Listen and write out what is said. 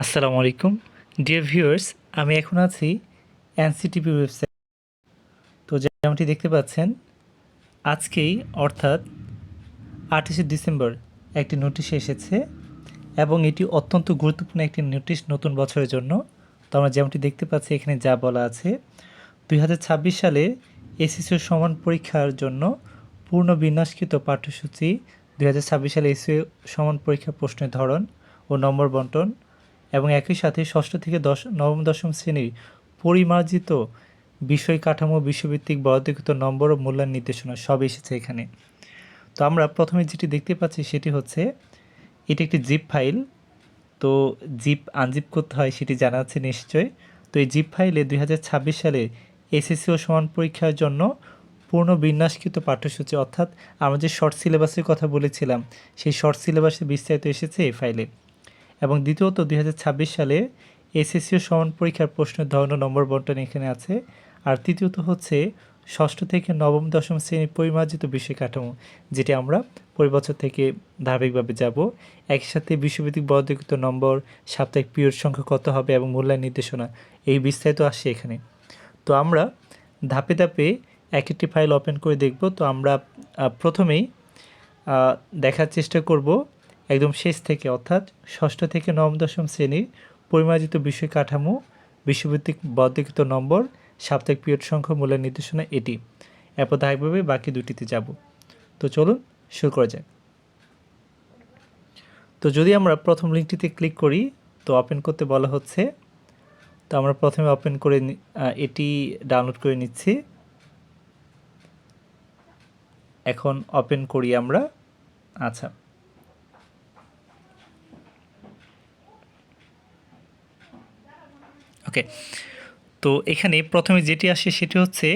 আসসালামু আলাইকুম। Dear viewers আমি এখন আছি এনসিটিভি ওয়েবসাইট তো যেমনটি দেখতে পাচ্ছেন, আজকেই অর্থাৎ আঠাশে ডিসেম্বর একটি নোটিশ এসেছে এবং এটি অত্যন্ত গুরুত্বপূর্ণ একটি নোটিশ নতুন বছরের জন্য। তো আমরা যেমনটি দেখতে পাচ্ছি, এখানে যা বলা আছে, দুই হাজার ছাব্বিশ সালে এসএসসির সমান পরীক্ষার জন্য পূর্ণ বিন্যাসকৃত পাঠ্যসূচি, দুই হাজার ছাব্বিশ সালে এসিও সমান পরীক্ষা প্রশ্নের ধরন ও নম্বর বন্টন এবং একই সাথে ষষ্ঠ থেকে দশ, নবম, দশম শ্রেণির পরিমার্জিত বিষয় কাঠামো বিশ্বভিত্তিক বরাদ্দকৃত নম্বর ও মূল্যায়ন নির্দেশনা সব এসেছে এখানে। তো আমরা প্রথমে যেটি দেখতে পাচ্ছি সেটি হচ্ছে, এটি একটি জিপ ফাইল তো জিপ আনজিপ করতে হয় সেটি জানা আছে নিশ্চয় তো এই জিপ ফাইলে দুই হাজার ছাব্বিশ সালে এসএসসি ও সমান পরীক্ষার জন্য পূর্ণ বিন্যাসকৃত পাঠ্যসূচি, অর্থাৎ আমরা যে শর্ট সিলেবাসের কথা বলেছিলাম, সেই শর্ট সিলেবাসে বিস্তারিত এসেছে এই ফাইলে এবং দ্বিতীয়ত দুই ছাব্বিশ সালে এসএসসিও সমান পরীক্ষার প্রশ্নের ধরন নম্বর বন্টন এখানে আছে। আর তৃতীয়ত হচ্ছে ষষ্ঠ থেকে নবম, দশম শ্রেণির পরিমার্জিত বিষয় কাঠামো, যেটি আমরা পরের বছর থেকে ধারাবাহিকভাবে যাব। একই সাথে বিশ্বভিত্তিক নম্বর, সাপ্তাহিক পিরিয়ড সংখ্যা কত হবে এবং মূল্যায়ন নির্দেশনা, এই বিস্তারিত আসছে এখানে। তো আমরা ধাপে ধাপে এক একটি ফাইল ওপেন করে দেখব। তো আমরা প্রথমেই দেখার চেষ্টা করব একদম শেষ থেকে, অর্থাৎ ষষ্ঠ থেকে নবম দশম শ্রেণির পরিমার্জিত বিষয় কাঠামো, বিশ্বভিত্তিক বদ্ধকৃত নম্বর, সাপ্তাহিক পিরিয়ড সংখ্যা, মূল্যের নির্দেশনা, এটি। এরপর ধারাবাহিকভাবে বাকি দুটিতে যাব। তো চলুন, শুরু করা যাক। তো যদি আমরা প্রথম লিঙ্কটিতে ক্লিক করি, তো ওপেন করতে বলা হচ্ছে। তো আমরা প্রথমে ওপেন করে এটি ডাউনলোড করে নিচ্ছি। এখন ওপেন করি আমরা। আচ্ছা। ওকে। তো এখানে প্রথমে যেটি আসে সেটি হচ্ছে